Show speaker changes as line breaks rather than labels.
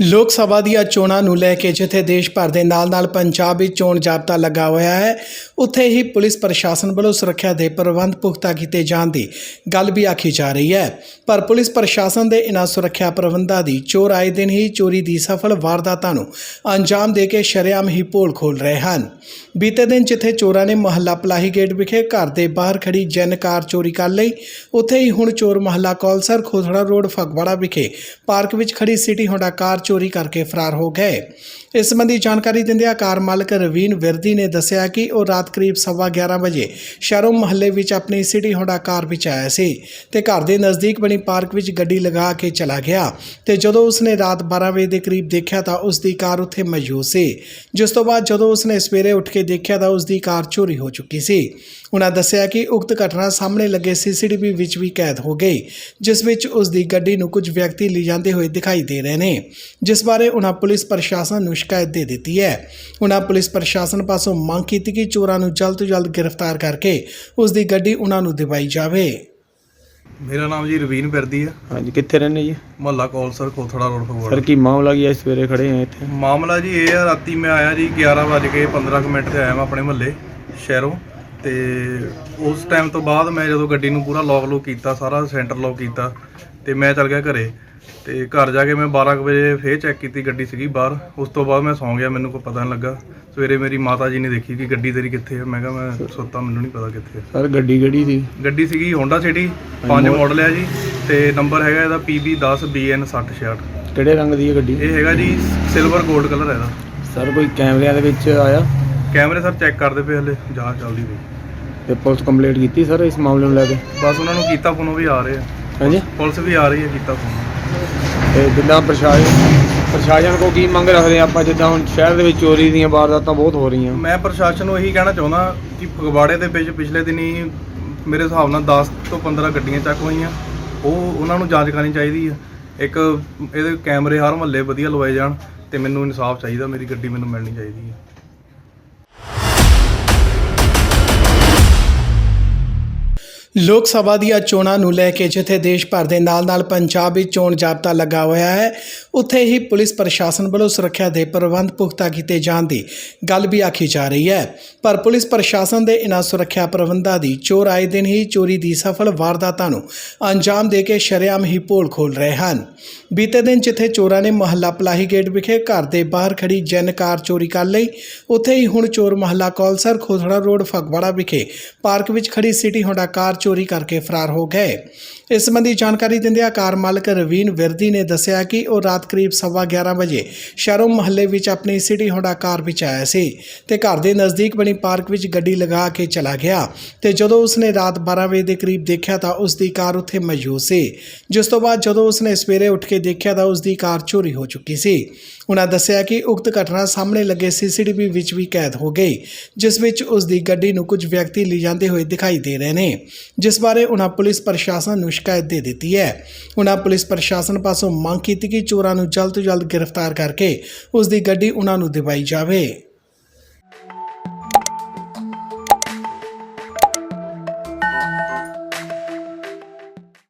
ਲੋਕ ਸਭਾ ਦੀਆਂ ਚੋਣਾਂ ਨੂੰ ਲੈ ਕੇ ਜਿੱਥੇ ਦੇਸ਼ ਭਰ ਦੇ ਨਾਲ-ਨਾਲ ਪੰਜਾਬ ਵਿੱਚ ਚੋਣ ਜਾਬਤਾ ਲੱਗਾ ਹੋਇਆ ਹੈ, ਉੱਥੇ ਹੀ ਪੁਲਿਸ ਪ੍ਰਸ਼ਾਸਨ ਵੱਲੋਂ ਸੁਰੱਖਿਆ ਦੇ ਪ੍ਰਬੰਧ ਪੁਖਤਾ ਕੀਤੇ ਜਾਣ ਦੀ ਗੱਲ ਵੀ ਆਖੀ ਜਾ ਰਹੀ ਹੈ। ਪਰ ਪੁਲਿਸ ਪ੍ਰਸ਼ਾਸਨ ਦੇ ਇਨ੍ਹਾਂ ਸੁਰੱਖਿਆ ਪ੍ਰਬੰਧਾਂ ਦੀ ਚੋਰ ਆਏ ਦਿਨ ਹੀ ਚੋਰੀ ਦੀ ਸਫਲ ਵਾਰਦਾਤਾਂ ਨੂੰ ਅੰਜਾਮ ਦੇ ਕੇ ਸ਼ਰੇਆਮ ਹੀ ਪੋਲ ਖੋਲ ਰਹੇ ਹਨ। ਬੀਤੇ ਦਿਨ ਜਿੱਥੇ ਚੋਰਾਂ ਨੇ ਮਹੱਲਾ ਪਲਾਹੀ ਗੇਟ ਵਿਖੇ ਘਰ ਦੇ ਬਾਹਰ ਖੜੀ ਜੈਨ ਕਾਰ ਚੋਰੀ ਕਰ ਲਈ, ਉੱਥੇ ਹੀ ਹੁਣ ਚੋਰ ਮਹੱਲਾ ਕੌਲਸਰ ਖੋਥੜਾ ਰੋਡ ਫਗਵਾੜਾ ਵਿਖੇ ਪਾਰਕ ਵਿੱਚ ਖੜੀ ਸਿਟੀ ਹੋਂਡਾ ਕਾਰ ਚੋਰੀ ਕਰਕੇ ਫਰਾਰ ਹੋ ਗਏ। ਇਸ ਸੰਬੰਧੀ ਜਾਣਕਾਰੀ ਦਿੰਦਿਆਂ ਕਾਰ ਮਾਲਕ ਰਵੀਨ ਵਿਰਦੀ ਨੇ ਦੱਸਿਆ ਕਿ ਉਹ ਰਾਤ ਕਰੀਬ ਸਵਾ 11 ਵਜੇ ਸ਼ਹਿਰੋਂ ਮਹੱਲੇ ਵਿੱਚ ਆਪਣੀ ਸਿਟੀ ਹੋਂਡਾ ਕਾਰ ਵਿੱਚ ਆਇਆ ਸੀ ਤੇ ਘਰ ਦੇ ਨਜ਼ਦੀਕ ਬਣੀ ਪਾਰਕ ਵਿੱਚ ਗੱਡੀ ਲਗਾ ਕੇ ਚਲਾ ਗਿਆ ਤੇ ਜਦੋਂ ਉਸਨੇ ਰਾਤ 12 ਵਜੇ ਦੇ ਕਰੀਬ ਦੇਖਿਆ ਤਾਂ ਉਸ ਦੀ ਕਾਰ ਉੱਥੇ ਮੌਜੂਦ ਸੀ। ਜਿਸ ਤੋਂ ਬਾਅਦ ਜਦੋਂ ਉਸਨੇ ਸਵੇਰੇ ਉੱਠ ਕੇ ਦੇਖਿਆ ਤਾਂ ਉਸ ਦੀ ਕਾਰ ਚੋਰੀ ਹੋ ਚੁੱਕੀ ਸੀ। ਉਹਨਾਂ ਦੱਸਿਆ ਕਿ ਉਕਤ ਘਟਨਾ ਸਾਹਮਣੇ ਲੱਗੇ ਸੀਸੀਟੀਵੀ ਵਿੱਚ ਵੀ ਕੈਦ ਹੋ ਗਈ, ਜਿਸ ਵਿੱਚ ਉਸ ਦੀ ਗੱਡੀ ਨੂੰ ਕੁਝ ਵਿਅਕਤੀ ਲਿਜਾਂਦੇ ਹੋਏ ਦਿਖਾਈ ਦੇ ਰਹੇ ਨੇ। ਜਿਸ ਬਾਰੇ ਉਹਨਾਂ ਪੁਲਿਸ ਪ੍ਰਸ਼ਾਸਨ ਨੂੰ ਸ਼ਿਕਾਇਤ ਦੇ ਦਿੱਤੀ ਹੈ। ਉਹਨਾਂ ਪੁਲਿਸ ਪ੍ਰਸ਼ਾਸਨ ਪਾਸੋਂ ਮੰਗ ਕੀਤੀ ਕਿ ਚੋਰਾਂ ਨੂੰ ਜਲਦ ਤੋਂ ਜਲਦ ਗ੍ਰਿਫਤਾਰ ਕਰਕੇ ਉਸ ਦੀ ਗੱਡੀ ਉਹਨਾਂ ਨੂੰ ਦਿਵਾਈ ਜਾਵੇ।
ਮੇਰਾ ਨਾਮ ਜੀ ਰਵੀਨ ਬਿਰਦੀ ਆ।
ਹਾਂਜੀ ਕਿੱਥੇ ਰਹਿੰਦੇ ਜੀ?
ਮੁਹੱਲਾ ਕੌਲਸਰ ਕੋਥੜਾ ਰੋਡ
ਸਰ
ਫਗਵਾੜਾ
ਕੀ ਮਾਮਲਾ ਕੀ ਹੈ? ਸਵੇਰੇ ਖੜੇ ਆ ਇੱਥੇ।
ਮਾਮਲਾ ਜੀ ਇਹ ਆ ਰਾਤੀ ਮੈਂ ਆਇਆ ਜੀ 11 ਵਜੇ ਕੇ 15 ਕੁ ਮਿੰਟ ਤੇ ਆਇਆ ਮੈਂ ਆਪਣੇ ਮੁਹੱਲੇ ਸ਼ਹਿਰੋਂ। ਤੇ ਉਸ ਟਾਈਮ ਤੋਂ ਬਾਅਦ ਮੈਂ ਜਦੋਂ ਗੱਡੀ ਨੂੰ ਪੂਰਾ ਲੌਕ ਲੋ ਕੀਤਾ ਸਾਰਾ ਸੈਂਟਰ ਲੌਕ ਕੀਤਾ ਤੇ ਮੈਂ ਚੱਲ ਗਿਆ ਘਰੇ। ਤੇ ਘਰ ਜਾ ਕੇ ਮੈਂ 12 ਕੁ ਵਜੇ ਫੇਰ ਚੈੱਕ ਕੀਤੀ ਗੱਡੀ ਸੀਗੀ ਬਾਹਰ। ਉਸ ਤੋਂ ਬਾਅਦ ਮੈਂ ਸੌਂ ਗਿਆ ਮੈਨੂੰ ਕੋਈ ਪਤਾ ਨਹੀਂ ਲੱਗਾ। ਸਵੇਰੇ ਮੇਰੀ ਮਾਤਾ ਜੀ ਨੇ ਦੇਖੀ ਕਿ ਗੱਡੀ ਤੇਰੀ ਕਿੱਥੇ ਹੈ ਮੈਂ ਕਿਹਾ ਮੈਂ ਸੁੱਤਾ ਮੈਨੂੰ ਨਹੀਂ ਪਤਾ ਕਿੱਥੇ ਹੈ
ਸਰ ਗੱਡੀ ਕਿਹੜੀ ਸੀ?
ਗੱਡੀ ਸੀਗੀ Honda City 5 ਮਾਡਲ ਹੈ ਜੀ ਤੇ ਨੰਬਰ ਹੈਗਾ ਇਹਦਾ PB10BN6066
ਕਿਹੜੇ ਰੰਗ ਦੀ ਹੈ ਗੱਡੀ?
ਇਹ ਹੈਗਾ ਜੀ ਸਿਲਵਰ 골ਡ ਕਲਰ ਹੈ ਇਹਦਾ।
ਸਰ ਕੋਈ ਕੈਮਰਿਆਂ ਦੇ ਵਿੱਚ ਆਇਆ?
ਕੈਮਰੇ ਸਰ ਚੈੱਕ ਕਰਦੇ ਪਏ ਹਲੇ ਜਾਂਚ ਚੱਲਦੀ ਪਈ।
ਤੇ ਪੁਲਿਸ ਕੰਪਲੇਂਟ ਕੀਤੀ ਸਰ ਇਸ ਮਾਮਲੇ ਨੂੰ ਲੈ ਕੇ?
ਬਸ ਉਹਨਾਂ ਨੂੰ ਕੀਤਾ ਫੋਨ ਉਹ ਵੀ ਆ ਰਹੇ ਆ।
ਹਾਂਜੀ।
ਪੁਲਿਸ ਵੀ ਆ ਰਹੀ ਹੈ ਕੀਤਾ ਫੋਨ
ਤੇ ਜਿੱਦਾਂ ਪ੍ਰਸ਼ਾਸਨ ਪ੍ਰਸ਼ਾਸਨ ਕੋ ਕੀ ਮੰਗ ਰੱਖਦੇ ਆਪਾਂ? ਜਿੱਦਾਂ ਹੁਣ ਸ਼ਹਿਰ ਦੇ ਵਿੱਚ ਚੋਰੀ ਦੀਆਂ ਵਾਰਦਾਤਾਂ ਬਹੁਤ ਹੋ ਰਹੀਆਂ।
ਮੈਂ ਪ੍ਰਸ਼ਾਸਨ ਨੂੰ ਇਹੀ ਕਹਿਣਾ ਚਾਹੁੰਦਾ ਕਿ ਫਗਵਾੜੇ ਦੇ ਵਿੱਚ ਪਿਛਲੇ ਦਿਨੀ ਮੇਰੇ ਹਿਸਾਬ ਨਾਲ 10 ਤੋਂ 15 ਗੱਡੀਆਂ ਚੱਕ ਹੋਈਆਂ। ਉਹ ਉਹਨਾਂ ਨੂੰ ਜਾਂਚ ਕਰਨੀ ਚਾਹੀਦੀ ਹੈ ਇੱਕ ਇਹਦੇ ਕੈਮਰੇ ਹਰ ਮਹੱਲੇ ਵਧੀਆ ਲਵਾਏ ਜਾਣ ਤੇ ਮੈਨੂੰ ਇਨਸਾਫ ਚਾਹੀਦਾ, ਮੇਰੀ ਗੱਡੀ ਮੈਨੂੰ ਮਿਲਣੀ ਚਾਹੀਦੀ ਹੈ
ਲੋਕ ਸਭਾ ਦੀਆਂ ਚੋਣਾਂ ਨੂੰ ਲੈ ਕੇ ਜਿੱਥੇ ਦੇਸ਼ ਭਰ ਦੇ ਨਾਲ-ਨਾਲ ਪੰਜਾਬ ਵਿੱਚ ਚੋਣ ਜਾਬਤਾ ਲੱਗਾ ਹੋਇਆ ਹੈ, ਉੱਥੇ ਹੀ ਪੁਲਿਸ ਪ੍ਰਸ਼ਾਸਨ ਵੱਲੋਂ ਸੁਰੱਖਿਆ ਦੇ ਪ੍ਰਬੰਧ ਪੁਖਤਾ ਕੀਤੇ ਜਾਣ ਦੀ ਗੱਲ ਵੀ ਆਖੀ ਜਾ ਰਹੀ ਹੈ। ਪਰ ਪੁਲਿਸ ਪ੍ਰਸ਼ਾਸਨ ਦੇ ਇਨ੍ਹਾਂ ਸੁਰੱਖਿਆ ਪ੍ਰਬੰਧਾਂ ਦੀ ਚੋਰ ਆਏ ਦਿਨ ਹੀ ਚੋਰੀ ਦੀ ਸਫਲ ਵਾਰਦਾਤਾਂ ਨੂੰ ਅੰਜਾਮ ਦੇ ਕੇ ਸ਼ਰੇਆਮ ਹੀ ਪੋਲ ਖੋਲ ਰਹੇ ਹਨ। ਬੀਤੇ ਦਿਨ ਜਿੱਥੇ ਚੋਰਾਂ ਨੇ ਮਹੱਲਾ ਪਲਾਹੀ ਗੇਟ ਵਿਖੇ ਘਰ ਦੇ ਬਾਹਰ ਖੜੀ ਜੈਨ ਕਾਰ ਚੋਰੀ ਕਰ ਲਈ, ਉੱਥੇ ਹੀ ਹੁਣ ਚੋਰ ਮਹੱਲਾ ਕੌਲਸਰ ਖੋਥੜਾ ਰੋਡ ਫਗਵਾੜਾ ਵਿਖੇ ਪਾਰਕ ਵਿੱਚ ਖੜੀ ਸਿਟੀ ਹੋਂਡਾ ਕਾਰ ਚੋਰੀ ਕਰਕੇ ਫਰਾਰ ਹੋ ਗਏ। ਇਸ ਸੰਬੰਧੀ ਜਾਣਕਾਰੀ ਦਿੰਦਿਆਂ ਕਾਰ ਮਾਲਕ ਰਵੀਨ ਵਿਰਦੀ ਨੇ ਦੱਸਿਆ ਕਿ ਉਹ ਰਾਤ ਕਰੀਬ ਸਵਾ 11 ਵਜੇ ਸ਼ਹਿਰੋਂ ਮਹੱਲੇ ਵਿੱਚ ਆਪਣੀ ਸਿਟੀ ਹੋਂਡਾ ਕਾਰ ਵਿੱਚ ਆਇਆ ਸੀ ਤੇ ਘਰ ਦੇ ਨਜ਼ਦੀਕ ਬਣੀ ਪਾਰਕ ਵਿੱਚ ਗੱਡੀ ਲਗਾ ਕੇ ਚਲਾ ਗਿਆ ਤੇ ਜਦੋਂ ਉਸਨੇ ਰਾਤ 12 ਵਜੇ ਦੇ ਕਰੀਬ ਦੇਖਿਆ ਤਾਂ ਉਸ ਦੀ ਕਾਰ ਉੱਥੇ ਮੌਜੂਦ ਸੀ। ਜਿਸ ਤੋਂ ਬਾਅਦ ਜਦੋਂ ਉਸਨੇ ਸਵੇਰੇ ਉੱਠ ਕੇ ਦੇਖਿਆ ਤਾਂ ਉਸ ਦੀ ਕਾਰ ਚੋਰੀ ਹੋ ਚੁੱਕੀ ਸੀ। ਉਹਨਾਂ ਦੱਸਿਆ ਕਿ ਉਕਤ ਘਟਨਾ ਸਾਹਮਣੇ ਲੱਗੇ ਸੀਸੀਟੀਵੀ ਵਿੱਚ ਵੀ ਕੈਦ ਹੋ ਗਈ, ਜਿਸ ਵਿੱਚ ਉਸ ਦੀ ਗੱਡੀ ਨੂੰ ਕੁਝ ਵਿਅਕਤੀ ਲਿਜਾਂਦੇ ਹੋਏ ਦਿਖਾਈ ਦੇ ਰਹੇ ਨੇ। ਜਿਸ ਬਾਰੇ ਉਹਨਾਂ ਪੁਲਿਸ ਪ੍ਰਸ਼ਾਸਨ ਨੂੰ ਸ਼ਿਕਾਇਤ ਦੇ ਦਿੱਤੀ ਹੈ। ਉਹਨਾਂ ਪੁਲਿਸ ਪ੍ਰਸ਼ਾਸਨ ਪਾਸੋਂ ਮੰਗ ਕੀਤੀ ਕਿ ਚੋਰਾਂ ਨੂੰ ਜਲਦ ਤੋਂ ਜਲਦ ਗ੍ਰਿਫਤਾਰ ਕਰਕੇ ਉਸ ਦੀ ਗੱਡੀ ਉਹਨਾਂ ਨੂੰ ਦਿਵਾਈ ਜਾਵੇ।